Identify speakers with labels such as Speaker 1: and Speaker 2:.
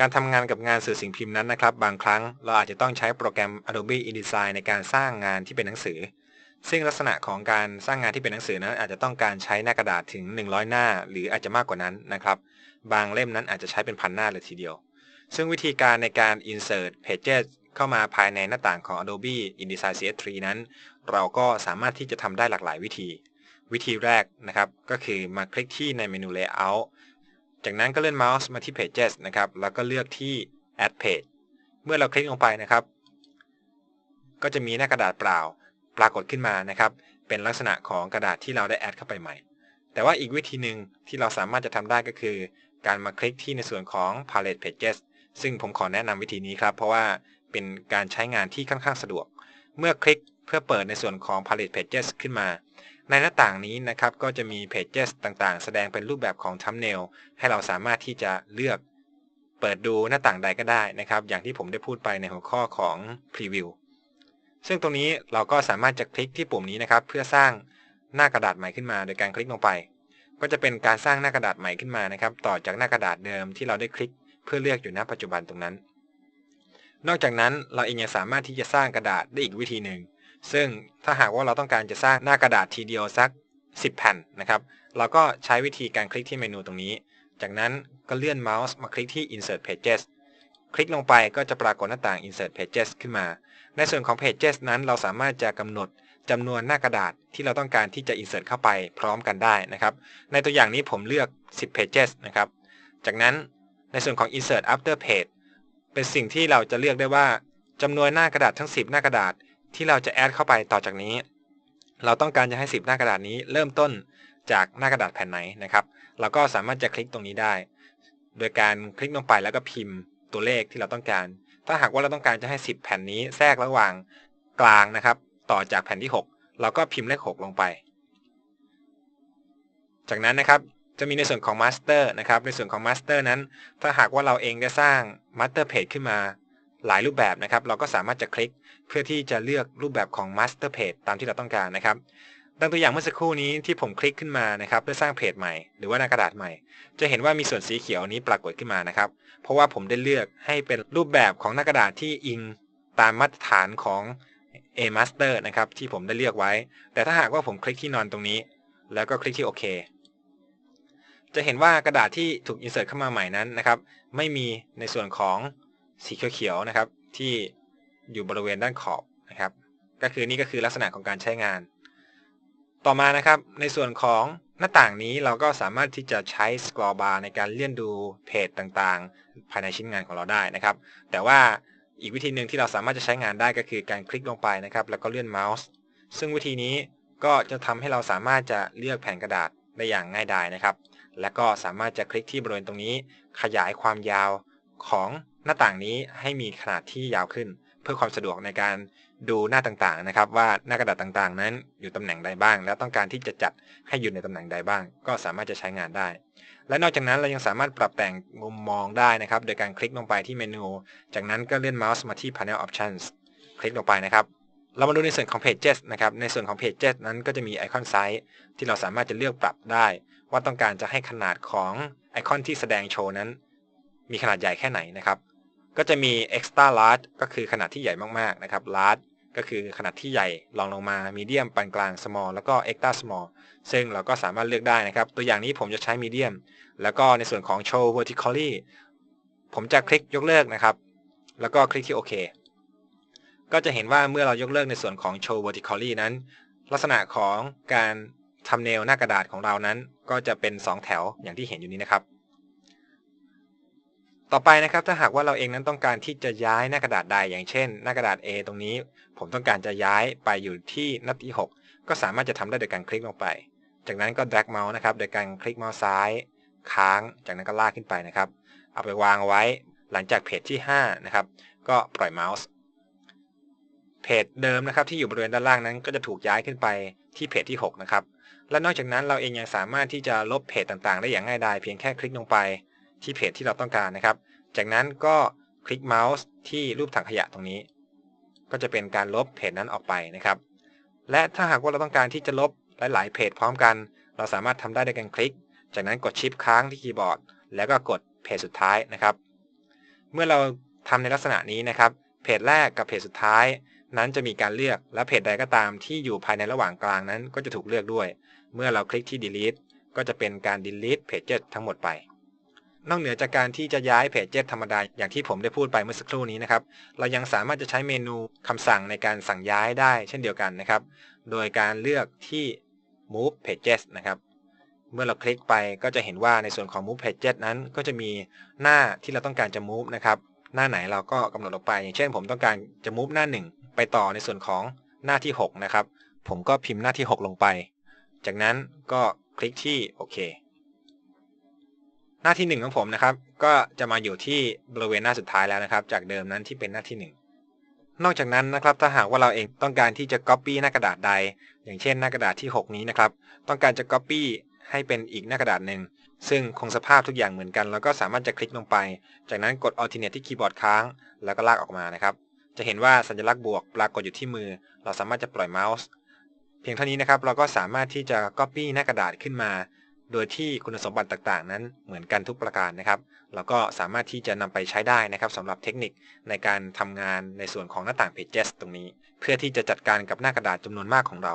Speaker 1: การทำงานกับงานสื่อสิ่งพิมพ์นั้นนะครับ บางครั้งเราอาจจะต้องใช้โปรแกรม Adobe InDesign ในการสร้างงานที่เป็นหนังสือ ซึ่งลักษณะของการสร้างงานที่เป็นหนังสือนั้นอาจจะต้องการใช้หน้ากระดาษถึง 100 หน้า หรืออาจจะมากกว่านั้นนะครับ บางเล่มนั้นอาจจะใช้เป็นพันหน้าเลยทีเดียว ซึ่งวิธีการในการ insert pages เข้ามาภายในหน้าต่างของ Adobe InDesign CS3 นั้น เราก็สามารถที่จะทำได้หลากหลายวิธี วิธีแรกนะครับ ก็คือมาคลิกที่ในเมนู Layout จากนั้นก็เลื่อนเมาส์มาที่ Pages นะครับ แล้วก็เลือกที่ Add Page เมื่อเราคลิกลงไปนะครับ ก็จะมีหน้ากระดาษเปล่า ปรากฏขึ้นมานะครับ เป็นลักษณะของกระดาษที่เราได้แอดเข้าไปใหม่ แต่ว่าอีกวิธีหนึ่งที่เราสามารถจะทำได้ก็คือ การมาคลิกที่ในส่วนของ Palette Pages ซึ่งผมขอแนะนำวิธีนี้ครับ เพราะว่าเป็นการใช้งานที่ค่อนข้างสะดวก เมื่อคลิกเพื่อเปิดในส่วนของ Palette Pages ขึ้นมา ในหน้าต่างนี้นะครับก็จะมี Pages ต่างๆ แสดงเป็นรูปแบบของ Thumbnail ให้เราสามารถที่จะเลือกเปิดดูหน้าต่างใดก็ได้นะครับ อย่างที่ผมได้พูดไปในหัวข้อของ Preview ซึ่งตรงนี้เราก็สามารถจะคลิกที่ปุ่มนี้นะครับ เพื่อสร้างหน้ากระดาษใหม่ขึ้นมา โดยการคลิกลงไป ก็จะเป็นการสร้างหน้ากระดาษใหม่ขึ้นมานะครับ ต่อจากหน้ากระดาษเดิมที่เราได้คลิกเพื่อเลือกอยู่ณปัจจุบันตรงนั้น นอกจากนั้นเราเองยังสามารถที่จะสร้างกระดาษได้อีกวิธีหนึ่ง ซึ่งถ้าหากว่าเราต้องการจะสร้างหน้ากระดาษทีเดียวสัก 10 แผ่นนะครับ เราก็ใช้วิธีการคลิกที่เมนูตรงนี้ จากนั้นก็เลื่อนเมาส์มาคลิกที่ insert pages คลิกลงไปก็จะปรากฏหน้าต่าง insert pages ขึ้นมา ในส่วนของ pages นั้นเราสามารถจะกำหนดจำนวนหน้ากระดาษที่เราต้องการที่จะ insert เข้าไปพร้อมกันได้นะครับ ในตัวอย่างนี้ผมเลือก 10 pages นะครับ จากนั้นในส่วนของ insert after page เป็นสิ่งที่เราจะเลือกได้ว่าจำนวนหน้ากระดาษทั้ง 10 หน้ากระดาษ ที่เราจะแอดเข้าไปต่อจากนี้ เราต้องการจะให้ 10 หน้ากระดาษนี้เริ่มต้นจากหน้ากระดาษแผ่นไหนนะครับ เราก็สามารถจะคลิกตรงนี้ได้ โดยการคลิกลงไปแล้วก็พิมพ์ตัวเลขที่เราต้องการ ถ้าหากว่าเราต้องการจะให้ 10 แผ่นนี้แทรกระหว่างกลางนะครับ ต่อจากแผ่นที่ 6 เราก็พิมพ์เลข 6 ลงไป จากนั้นนะครับจะมีในส่วนของ Master นะครับ ในส่วนของ Master นั้น ถ้าหากว่าเราเองได้สร้าง Master Page ขึ้นมา หลายรูปแบบนะครับ เราก็สามารถจะคลิกเพื่อที่จะเลือกรูปแบบของ Master Page ตามที่เราต้องการนะครับดังตัวอย่างเมื่อสักครู่นี้ที่ผมคลิกขึ้นมานะครับเพื่อสร้างเพจใหม่หรือว่าหน้ากระดาษใหม่ จะเห็นว่ามีส่วนสีเขียวนี้ปรากฏขึ้นมานะครับ เพราะว่าผมได้เลือกให้เป็นรูปแบบของหน้ากระดาษที่อิงตามมาตรฐานของ A Master นะครับที่ผมได้เลือกไว้ แต่ถ้าหากว่าผมคลิกที่นอนตรงนี้ แล้วก็คลิกที่โอเคจะเห็นว่ากระดาษที่ถูก insert เข้ามาใหม่นั้นนะครับ ไม่มีในส่วนของ สีเขียวๆนะครับ ที่อยู่บริเวณด้านขอบนะครับ ก็คือนี่ก็คือลักษณะของการใช้งาน ต่อมานะครับ ในส่วนของหน้าต่างนี้เราก็สามารถที่จะใช้ scroll bar ในการเลื่อนดูเพจต่างๆ ภายในชิ้นงานของเราได้นะครับ แต่ว่าอีกวิธีหนึ่งที่เราสามารถจะใช้งานได้ก็คือการคลิกลงไปนะครับ แล้วก็เลื่อนเมาส์ ซึ่งวิธีนี้ก็จะทำให้เราสามารถจะเลือกแผ่นกระดาษได้อย่างง่ายดายนะครับ และก็สามารถจะคลิกที่บริเวณตรงนี้ ขยายความยาวของ หน้าต่างนี้ให้มีขนาดที่ยาวขึ้น เพื่อความสะดวกในการดูหน้าต่างๆนะครับ ว่าหน้ากระดาษต่างๆ นั้นอยู่ตำแหน่งใดบ้าง และต้องการที่จะจัดให้อยู่ในตำแหน่งใดบ้าง ก็สามารถจะใช้งานได้ และนอกจากนั้นเรายังสามารถปรับแต่งมุมมองได้นะครับ โดยการคลิกลงไปที่เมนู จากนั้นก็เลื่อนเมาส์มาที่ Panel Options คลิกลงไปนะครับเรามาดูในส่วนของ Pages นะครับ ในส่วนของ Pages นั้นก็จะมีไอคอนไซส์ที่เราสามารถจะเลือกปรับได้ ว่าต้องการจะให้ขนาดของไอคอนที่แสดงโชว์นั้น มีขนาดใหญ่แค่ไหนนะครับ ก็จะมี extra large ก็คือขนาดที่ใหญ่มากๆนะครับ large ก็คือขนาดที่ใหญ่รองลงมา medium ปานกลาง small แล้วก็ extra small ซึ่งเราก็สามารถเลือกได้นะครับ ตัวอย่างนี้ผมจะใช้ medium แล้วก็ในส่วนของ show vertically ผมจะคลิกยกเลิกนะครับ แล้วก็คลิกที่โอเคก็จะเห็นว่าเมื่อเรายกเลิกในส่วนของ show vertically นั้น ลักษณะของการทำเนลหน้ากระดาษของเรานั้น ก็จะเป็น 2 แถวอย่างที่เห็นอยู่นี้นะครับ ต่อไปนะครับถ้าหากว่าเราเองนั้นต้องการที่จะย้ายหน้ากระดาษใดอย่างเช่น หน้ากระดาษ A ตรงนี้ ผมต้องการจะย้ายไปอยู่ที่หน้าที่ 6 ก็สามารถจะทำได้โดยการคลิกลงไป จากนั้นก็ drag mouse นะครับโดยการคลิกเมาส์ซ้าย ค้าง จากนั้นก็ลากขึ้นไปนะครับ เอาไปวางไว้หลังจากเพจที่5นะครับก็ปล่อยเมาส์เพจเดิมนะครับที่อยู่บริเวณด้านล่างนั้น ก็จะถูกย้ายขึ้นไปที่เพจที่ 6 นะครับ และนอกจากนั้นเราเองยังสามารถที่จะลบเพจต่างๆ ได้อย่างง่ายดายเพียงแค่คลิกลงไปที่เพจที่เราต้องการนะครับ จากนั้นก็คลิกเมาส์ที่รูปถังขยะตรงนี้ ก็จะเป็นการลบเพจนั้นออกไปนะครับ และถ้าหากว่าเราต้องการที่จะลบหลาย ๆ เพจพร้อมกัน เราสามารถทำได้ด้วยการคลิก จากนั้นกดชิปค้างที่คีย์บอร์ด แล้วก็กดเพจสุดท้ายนะครับ เมื่อเราทำในลักษณะนี้นะครับ เพจแรกกับเพจสุดท้าย นั้นจะมีการเลือก และเพจใดก็ตามที่อยู่ภายในระหว่างกลางนั้น ก็จะถูกเลือกด้วย เมื่อเราคลิกที่ delete ก็จะเป็นการ delete pages ทั้งหมดไป นอกเหนือจากการที่จะย้าย pages ธรรมดาอย่างที่ผมได้พูดไปเมื่อสักครู่นี้นะครับ เรายังสามารถจะใช้เมนูคำสั่งในการสั่งย้ายได้เช่นเดียวกันนะครับ โดยการเลือกที่ move pages นะครับ เมื่อเราคลิกไปก็จะเห็นว่าในส่วนของ move pages นั้นก็จะมีหน้าที่เราต้องการจะ move นะครับ หน้าไหนเราก็กำหนดออกไป อย่างเช่น ผมต้องการจะ move หน้า 1 ไปต่อในส่วนของหน้าที่ 6 นะครับ ผมก็พิมพ์หน้าที่ 6 ลงไป จากนั้นก็คลิกที่โอเค หน้าที่ 1 ของผมนะครับ ก็จะมาอยู่ที่บริเวณหน้าสุดท้ายแล้วนะครับ จากเดิมนั้นที่เป็นหน้าที่ 1 นอกจากนั้นนะครับถ้าหากว่าเราเองต้องการที่จะ Copy หน้ากระดาษใด อย่างเช่นหน้ากระดาษที่ 6 นี้นะครับ ต้องการจะ Copy ให้เป็นอีกหน้ากระดาษหนึ่งซึ่งคงสภาพทุกอย่างเหมือนกัน แล้วก็สามารถจะคลิกลงไป จากนั้นกด Alternate ที่คีย์บอร์ดค้าง แล้วก็ลากออกมานะครับ จะเห็นว่าสัญลักษณ์บวกปรากฏอยู่ที่มือ เราสามารถจะปล่อยเมาส์ เพียงเท่านี้นะครับ เราก็สามารถที่จะ Copy หน้ากระดาษขึ้นมา โดยที่คุณสมบัติต่างๆ นั้นเหมือนกันทุกประการนะครับ แล้วก็สามารถที่จะนำไปใช้ได้นะครับสำหรับเทคนิคในการทำงานในส่วนของหน้าต่าง Pages ตรงนี้ เพื่อที่จะจัดการกับหน้ากระดาษจำนวนมากของเรา